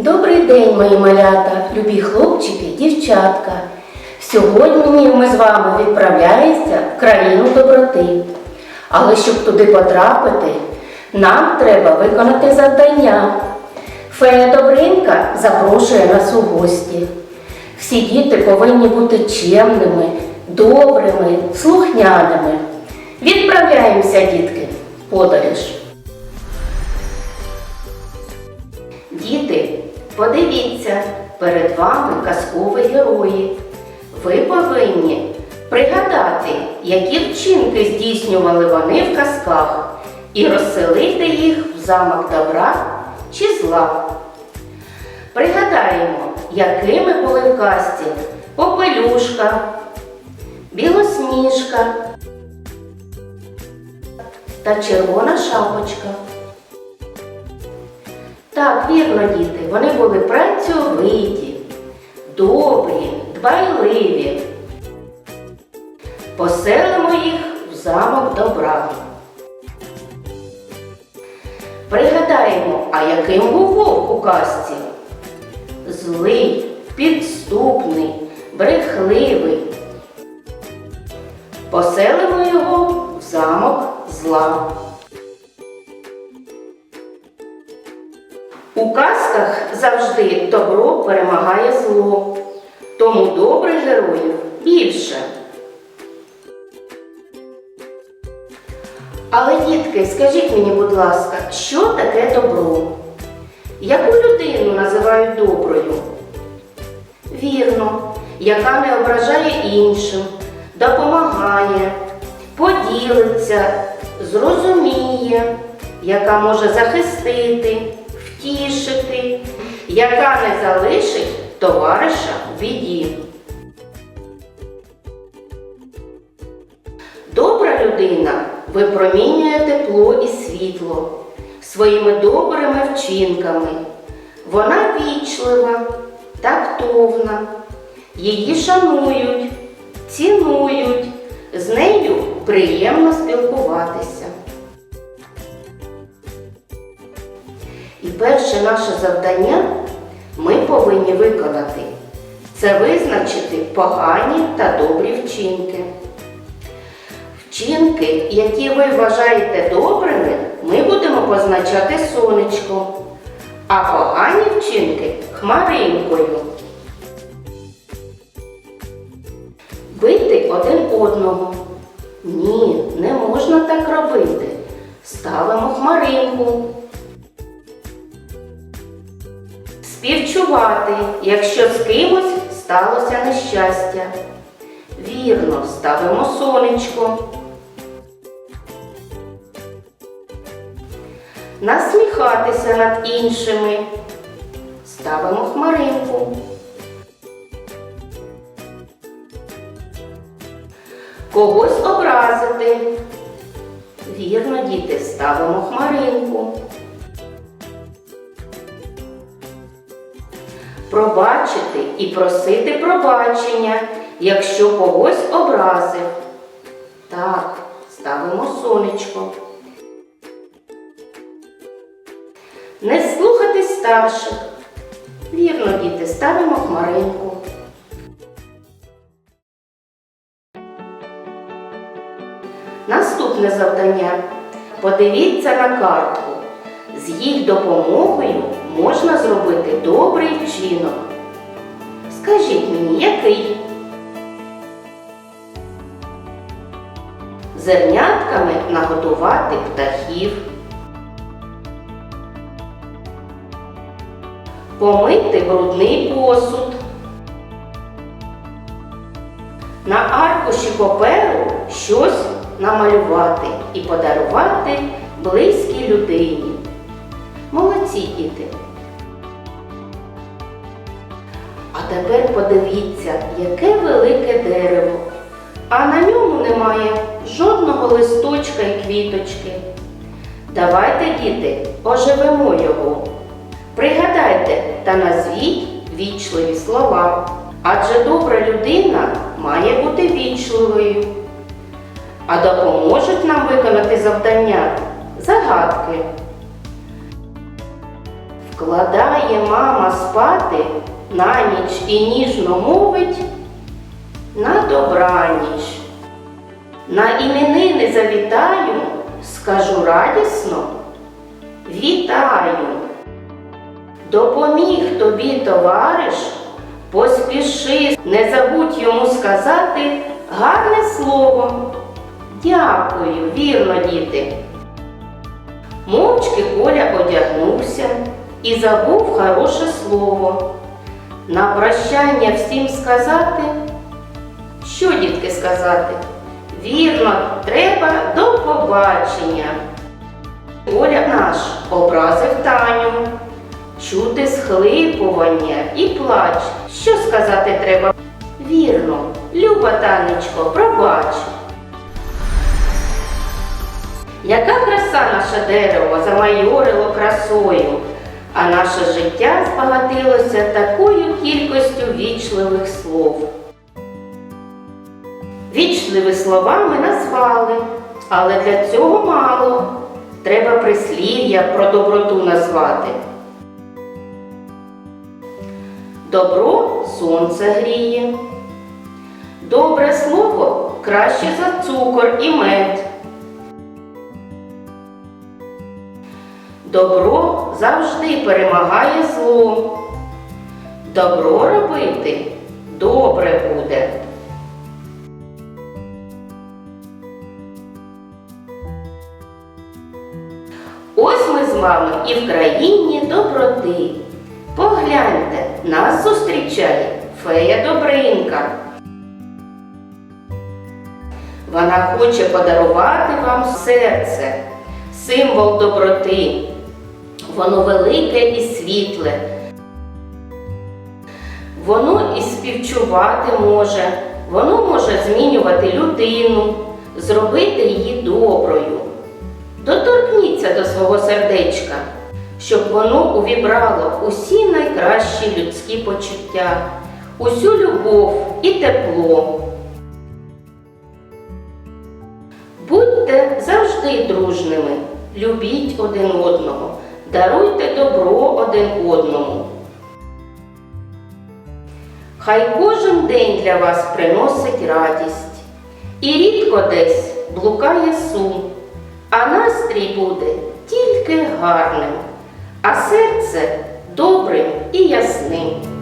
Добрий день, мої малята, любі хлопчики, дівчатка. Сьогодні ми з вами відправляємося в країну доброти. Але щоб туди потрапити, нам треба виконати завдання. Фея Добринка запрошує нас у гості. Всі діти повинні бути чемними, добрими, слухняними. Відправляємося, дітки, в подорож. Діти, подивіться, перед вами казкові герої. Ви повинні пригадати, які вчинки здійснювали вони в казках, і розселити їх в замок добра чи зла. Пригадаємо, якими були в казці Попелюшка, Білосніжка та Червона шапочка. Так, вірно, діти, вони були працьовиті, добрі, дбайливі. Поселимо їх в замок добра. Пригадаємо, а яким був вовк у казці? Злий, підступний, брехливий. Перемагає зло, тому добрих героїв більше. Але, дітки, скажіть мені, будь ласка, що таке добро? Яку людину називають доброю? Вірно, яка не ображає іншим, допомагає, поділиться, зрозуміє, яка може захистити, втішити, яка не залишить товариша в біді. Добра людина випромінює тепло і світло своїми добрими вчинками. Вона вічлива, тактовна, її шанують, цінують, з нею приємно спілкуватися. Перше наше завдання ми повинні виконати це визначити погані та добрі вчинки. Вчинки, які ви вважаєте добрими, ми будемо позначати сонечком, а погані вчинки хмаринкою. Бити один одного. Ні, не можна так робити. Ставимо хмаринку. Співчувати, якщо з кимось сталося нещастя. Вірно, ставимо сонечко. Насміхатися над іншими. Ставимо хмаринку. Когось образити. Вірно, діти, ставимо хмаринку. Пробачити і просити пробачення, якщо когось образив. Так, ставимо сонечко. Не слухатись старших. Вірно, діти, ставимо хмаринку. Наступне завдання. Подивіться на картку. З їх допомогою можна зробити добрий вчинок. Скажіть мені, який? Зернятками нагодувати птахів. Помити брудний посуд. На аркуші паперу щось намалювати і подарувати близькій людині. Молодці діти. Тепер подивіться, яке велике дерево, а на ньому немає жодного листочка і квіточки. Давайте, діти, оживемо його. Пригадайте та назвіть вічливі слова. Адже добра людина має бути вічливою. А допоможуть нам виконати завдання загадки. Вкладає мама спати на ніч і ніжно мовить на добраніч. На іменини завітаю, скажу радісно, вітаю. Допоміг тобі, товариш, поспіши, не забудь йому сказати гарне слово. Дякую, вірно, діти. Мовчки Коля одягнувся і забув хороше слово. На прощання всім сказати. Що, дітки, сказати? Вірно, треба до побачення. Коля наш образив Таню. Чути схлипування і плач. Що сказати треба? Вірно, Люба Танечко, пробач. Яка краса наше дерево замайорило красою, а наше життя збагатилося такою кількістю вічливих слов. Вічливі слова ми назвали, але для цього мало. Треба прислів'я про доброту назвати. Добро сонце гріє. Добре слово краще за цукор і мед. Добро завжди перемагає зло. Добро робити добре буде. Ось ми з вами і в країні доброти. Погляньте, нас зустрічає фея Добринка. Вона хоче подарувати вам серце, символ доброти. Воно велике і світле. Воно і співчувати може, воно може змінювати людину, зробити її доброю. Доторкніться до свого сердечка, щоб воно увібрало усі найкращі людські почуття, усю любов і тепло. Будьте завжди дружними, любіть один одного, даруйте добро один одному. Хай кожен день для вас приносить радість, і рідко десь блукає сум, а настрій буде тільки гарним, а серце добрим і ясним.